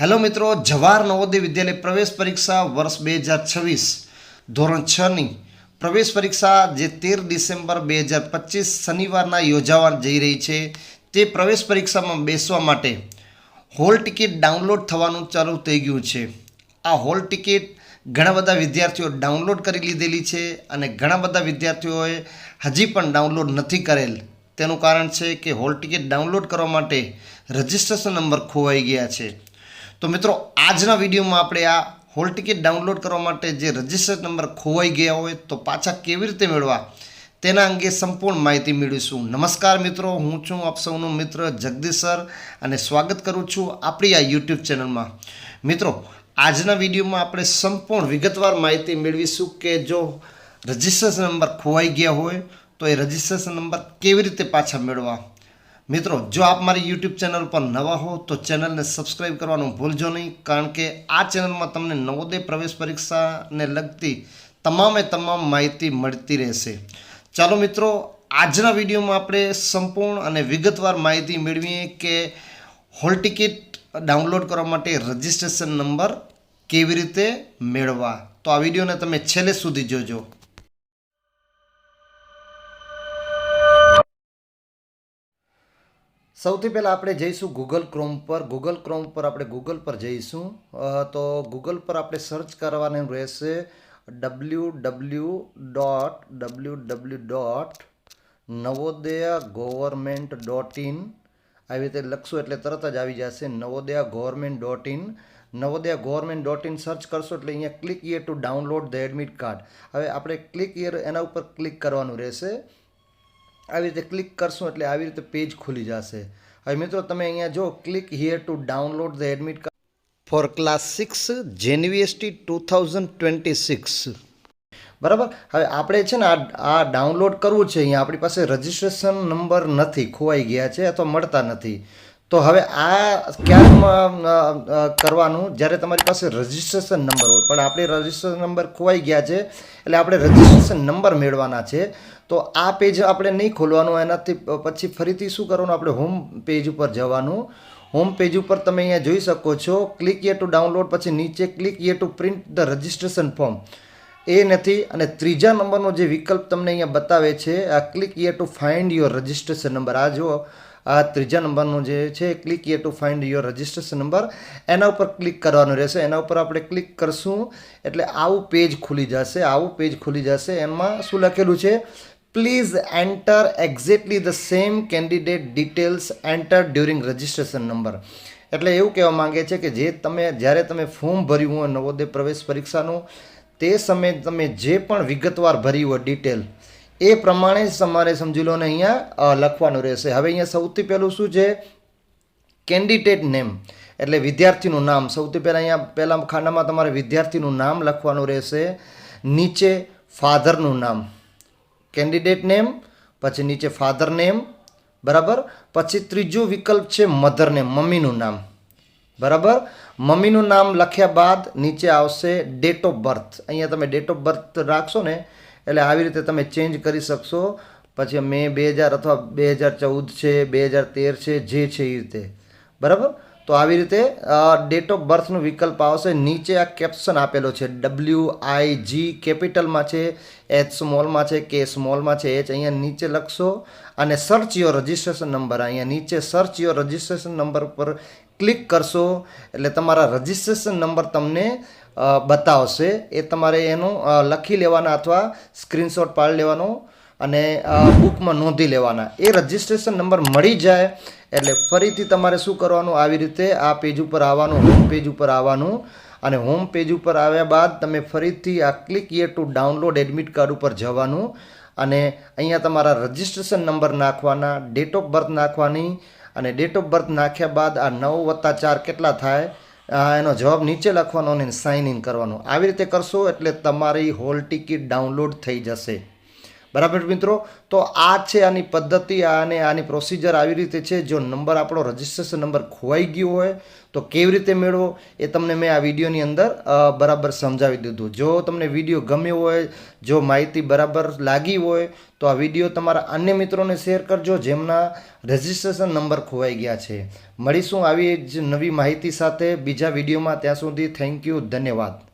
Hello મિત્રો, જવાહર નવોદય વિદ્યાલય પ્રવેશ પરીક્ષા વર્ષ બે હજાર છવ્વીસ, ધોરણ છની પ્રવેશ પરીક્ષા જે તેર ડિસેમ્બર બે હજાર પચીસ શનિવારના યોજાવા જઈ રહી છે, તે પ્રવેશ પરીક્ષામાં બેસવા માટે હોલ ટિકિટ ડાઉનલોડ થવાનું ચાલુ થઈ ગયું છે. આ હોલ ટિકિટ ઘણા બધા વિદ્યાર્થીઓ ડાઉનલોડ કરી લીધેલી છે અને ઘણા બધા વિદ્યાર્થીઓએ હજી પણ ડાઉનલોડ નથી કરેલ. તેનું કારણ છે કે હોલ ટિકિટ ડાઉનલોડ કરવા માટે રજિસ્ટ્રેશન નંબર ખોવાઈ ગયા છે. તો મિત્રો, આજના વિડીયોમાં આપણે આ હોલ ટિકિટ ડાઉનલોડ કરવા માટે જે રજિસ્ટ્રેશન નંબર ખોવાઈ ગયા હોય તો પાછા કેવી રીતે મેળવા તેના અંગે સંપૂર્ણ માહિતી મેળવીશું. નમસ્કાર મિત્રો, હું છું આપ સૌનો મિત્ર જગદીશ સર અને સ્વાગત કરું છું આપણી આ યુટ્યુબ ચેનલમાં. મિત્રો, આજના વિડીયોમાં આપણે સંપૂર્ણ વિગતવાર માહિતી મેળવીશું કે જો રજિસ્ટ્રેશન નંબર ખોવાઈ ગયા હોય તો એ રજિસ્ટ્રેશન નંબર કેવી રીતે પાછા મેળવવા મિત્રો, જો આપ મારી યુટ્યુબ ચેનલ પર નવા હો, તો ચેનલને સબસ્ક્રાઈબ કરવાનું ભૂલજો નહીં, કારણ કે આ ચેનલમાં તમને નવોદય પ્રવેશ પરીક્ષાને લગતી તમામે તમામ માહિતી મળતી રહેશે. ચાલો મિત્રો, આજના વિડીયોમાં આપણે સંપૂર્ણ અને વિગતવાર માહિતી મેળવીએ કે હોલ ટિકિટ ડાઉનલોડ કરવા માટે રજિસ્ટ્રેશન નંબર કેવી રીતે મેળવવા. તો આ વિડીયોને તમે છેલ્લે સુધી જોજો. સૌથી પહેલાં આપણે જઈશું ગૂગલ ક્રોમ પર. ગૂગલ ક્રોમ પર આપણે ગૂગલ પર જઈશું. તો ગૂગલ પર આપણે સર્ચ કરવાનું રહેશે W W dot W W dot Navodaya government dot in આવી રીતે લખશું એટલે તરત જ આવી જશે Navodaya government dot in Navodaya government dot in search કરશો એટલે અહીંયા click here to download the admit card હવે આપણે ક્લિક યર એના ઉપર ક્લિક કરવાનું રહેશે. આવી રીતે ક્લિક કરશું એટલે આવી રીતે પેજ ખુલી જશે. હવે મિત્રો તમે અહીંયા જો click here to download the admit card for class six JNVST two thousand twenty six બરાબર? હવે આપણે છે ને આ આ ડાઉનલોડ કરવું છે અહીંયા આપણી પાસે રજિસ્ટ્રેશન નંબર નથી, ખોવાઈ ગયા છે અથવા મળતા નથી. તો હવે આ ક્યારમાં કરવાનું? જ્યારે તમારી પાસે રજિસ્ટ્રેશન નંબર હોય, પણ આપણે રજિસ્ટ્રેશન નંબર ખોવાઈ ગયા છે, એટલે આપણે રજિસ્ટ્રેશન નંબર મેળવવાના છે, તો આ પેજ આપણે નહીં ખોલવાનું, એનાથી પછી ફરીથી શું કરવાનું? આપણે હોમ પેજ ઉપર જવાનું. હોમ પેજ ઉપર તમે અહીંયા જોઈ શકો છો ક્લિક યે ટુ ડાઉનલોડ પછી નીચે click here to print the registration form એ નથી, અને ત્રીજા નંબરનો જે વિકલ્પ તમને અહીંયા બતાવે છે, આ click here to find your registration number આ જો આ ત્રીજા નંબરનું જે છે click here to find your registration number એના ઉપર ક્લિક કરવાનું રહેશે. એના ઉપર આપણે ક્લિક કરશું, એટલે આવું પેજ ખુલી જશે, આવું પેજ ખુલી જશે. એમાં શું લખેલું છે? Please enter exactly the same candidate details enter during registration number એટલે એવું કહેવા માંગે છે કે જે તમે, જ્યારે તમે ફોર્મ ભર્યું હોય, નવોદય પ્રવેશ પરીક્ષાનું, તે સમયે તમે જે પણ વિગતવાર ભરી હોય ડિટેલ એ પ્રમાણે તમારે સમજી લો ને અહીંયા લખવાનું રહેશે. હવે અહીંયા સૌથી પહેલું શું છે? Candidate name. એટલે વિદ્યાર્થીનું નામ. સૌથી પહેલાં અહીંયા, પહેલાં ખાનામાં તમારે વિદ્યાર્થીનું નામ લખવાનું રહેશે. નીચે ફાધરનું નામ. કેન્ડિડેટ નેમ, પછી નીચે ફાધર નેમ, બરાબર? પછી ત્રીજું વિકલ્પ છે મધર નેમ, મમ્મીનું નામ. બરાબર? મમ્મીનું નામ લખ્યા બાદ નીચે આવશે ડેટ ઓફ બર્થ. અહીંયા તમે ડેટ ઓફ બર્થ રાખશો ને એટલે આવી રીતે તમે ચેન્જ કરી શકશો. પછી મે બે હજાર અથવા બે હજાર ચૌદ છે, બે હજાર તેર છે, જે છે એ રીતે. બરાબર? તો આવી રીતે ડેટ ઓફ બર્થનું વિકલ્પ આવશે. નીચે આ કેપ્શન આપેલો છે. ડબલ્યુ આઈ જી કેપિટલમાં છે એચ સ્મોલમાં છે કે સ્મોલમાં છે એચ અહીંયા નીચે લખશો. અને સર્ચ યોર રજિસ્ટ્રેશન નંબર અહીંયા નીચે સર્ચ યોર રજિસ્ટ્રેશન નંબર ઉપર ક્લિક કરશો. એટલે તમારા રજિસ્ટ્રેશન નંબર તમને બતાવશે. એ તમારે એનું લખી લેવાના અથવા સ્ક્રીનશોટ પાડી લેવાનો અને બુકમાં નોંધી લેવાના. એ રજિસ્ટ્રેશન નંબર મળી જાય એટલે ફરીથી તમારે શું કરવાનું? આવી રીતે આ પેજ ઉપર આવવાનું હોમ પેજ ઉપર આવવાનું અને હોમ પેજ ઉપર આવ્યા બાદ તમે ફરીથી આ click here to download admit card ઉપર જવાનું અને અહીંયા તમારા રજિસ્ટ્રેશન નંબર નાખવાના ડેટ ઓફ બર્થ નાખવાની અને ડેટ ઓફ બર્થ નાખ્યા બાદ આ નવ વત્તા ચાર કેટલા થાય? એનો જવાબ નીચે લખવાનો અને સાઇન ઇન કરવાનો. આવી રીતે કરશો એટલે તમારી હોલ ટિકિટ ડાઉનલોડ થઈ જશે. બરાબર મિત્રો? તો આ છે આની પદ્ધતિ અને આની પ્રોસિજર આવી રીતે છે. જો નંબર આપણો રજિસ્ટ્રેશન નંબર ખોવાઈ ગયો હોય, તો કેવી રીતે મેળવો એ તમને મેં આ વિડીયોની અંદર બરાબર સમજાવી દીધું. જો તમને વીડિયો ગમ્યો હોય, જો માહિતી બરાબર લાગી હોય, તો આ વીડિયો તમારા અન્ય મિત્રોને શેર કરજો જેમના રજિસ્ટ્રેશન નંબર ખોવાઈ ગયા છે. મળીશું આવી જ નવી માહિતી સાથે બીજા વિડીયોમાં. ત્યાં સુધી થેન્ક યુ ધન્યવાદ.